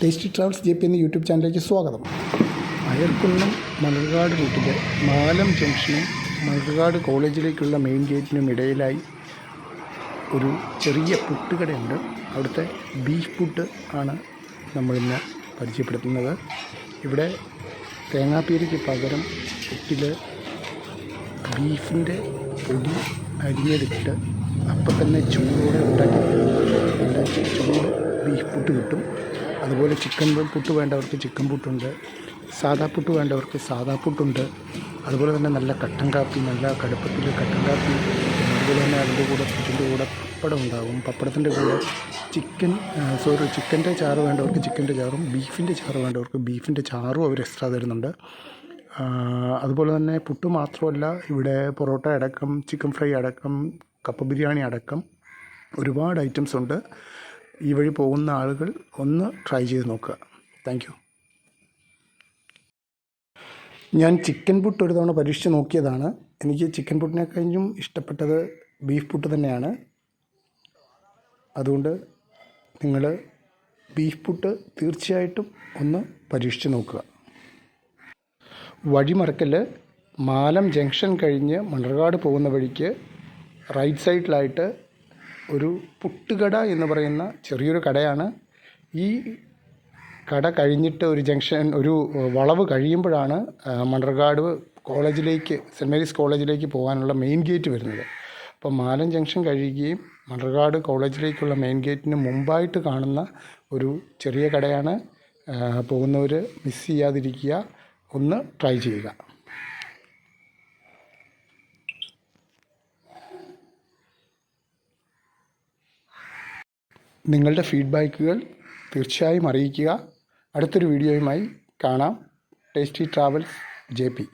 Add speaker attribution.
Speaker 1: Tasty travels J P എന്ന YouTube ചാനലിലേക്ക് സ്വാഗതം. അയർക്കുന്നം മണർകാട് റൂട്ടിലെ മാലം ജംഗ്ഷനും മണർകാട് കോളേജിലേക്കുള്ള മെയിൻ ഗേറ്റിനും ഇടയിലായി ഒരു ചെറിയ പുട്ടുകടയുണ്ട്. അവിടുത്തെ ബീഫ് പുട്ട് ആണ് നമ്മളിന്ന് പരിചയപ്പെടുത്തുന്നത്. ഇവിടെ തേങ്ങാപ്പീരയ്ക്ക് പകരം പുട്ടിൽ ബീഫിന്റെ പൊടി അരിഞ്ഞെടുത്തിട്ട് അപ്പം തന്നെ ചൂടോടെ ഉണ്ടാക്കി ചൂട് ബീഫ് പുട്ട് കിട്ടും. അതുപോലെ ചിക്കൻ പുട്ട് വേണ്ടവർക്ക് ചിക്കൻ പുട്ടുണ്ട് സാദാ പുട്ട് വേണ്ടവർക്ക് സാദാ പുട്ടുണ്ട് അതുപോലെ തന്നെ നല്ല കട്ടൻ കാപ്പി നല്ല കടുപ്പത്തിൽ കട്ടൻ കാപ്പി അതുപോലെ തന്നെ അതിന്റെ കൂടെ പുട്ടിന്റെ കൂടെ പപ്പടം ഉണ്ടാകും പപ്പടത്തിന്റെ കൂടെ ചിക്കൻ സോറി ചിക്കന്റെ ചാറ് വേണ്ടവർക്ക് ചിക്കന്റെ ചാറും ബീഫിന്റെ ചാറ് വേണ്ടവർക്ക് ബീഫിന്റെ ചാറും അവർ എക്സ്ട്രാ തരുന്നുണ്ട്. അതുപോലെ തന്നെ പുട്ട് മാത്രമല്ല ഇവിടെ പൊറോട്ട അടക്കം ചിക്കൻ ഫ്രൈ അടക്കം കപ്പ ബിരിയാണി അടക്കം ഒരുപാട് ഐറ്റംസ് ഉണ്ട്. ഈ വഴി പോകുന്ന ആളുകൾ ഒന്ന് ട്രൈ ചെയ്ത് നോക്കുക. താങ്ക് ഞാൻ ചിക്കൻ പുട്ട് ഒരു തവണ പരീക്ഷിച്ച് നോക്കിയതാണ്. എനിക്ക് ചിക്കൻ പുട്ടിനെ കഴിഞ്ഞും ഇഷ്ടപ്പെട്ടത് ബീഫ് പുട്ട് തന്നെയാണ്. അതുകൊണ്ട് നിങ്ങൾ ബീഫ് പുട്ട് തീർച്ചയായിട്ടും ഒന്ന് പരീക്ഷിച്ച് നോക്കുക. വഴിമറക്കൽ മാലം ജംഗ്ഷൻ കഴിഞ്ഞ് മണർകാട് പോകുന്ന വഴിക്ക് റൈറ്റ് സൈഡിലായിട്ട് ഒരു പുട്ടുകട എന്ന് പറയുന്ന ചെറിയൊരു കടയാണ്. ഈ കട കഴിഞ്ഞിട്ട് ഒരു ജംഗ്ഷൻ ഒരു വളവ് കഴിയുമ്പോഴാണ് മണർകാട് കോളേജിലേക്ക് സെന്റ് മേരീസ് കോളേജിലേക്ക് പോകാനുള്ള മെയിൻ ഗേറ്റ് വരുന്നത്. അപ്പോൾ മാലം ജംഗ്ഷൻ കഴിയുകയും മണർകാട് കോളേജിലേക്കുള്ള മെയിൻ ഗേറ്റിന് മുമ്പായിട്ട് കാണുന്ന ഒരു ചെറിയ കടയാണ്. പോകുന്നവർ മിസ് ചെയ്യാതിരിക്കുക. ഒന്ന് ട്രൈ ചെയ്യുക. നിങ്ങളുടെ ഫീഡ്ബാക്കുകൾ തീർച്ചയായും അറിയിക്കുക. അടുത്തൊരു വീഡിയോയുമായി കാണാം. Tasty travels J P.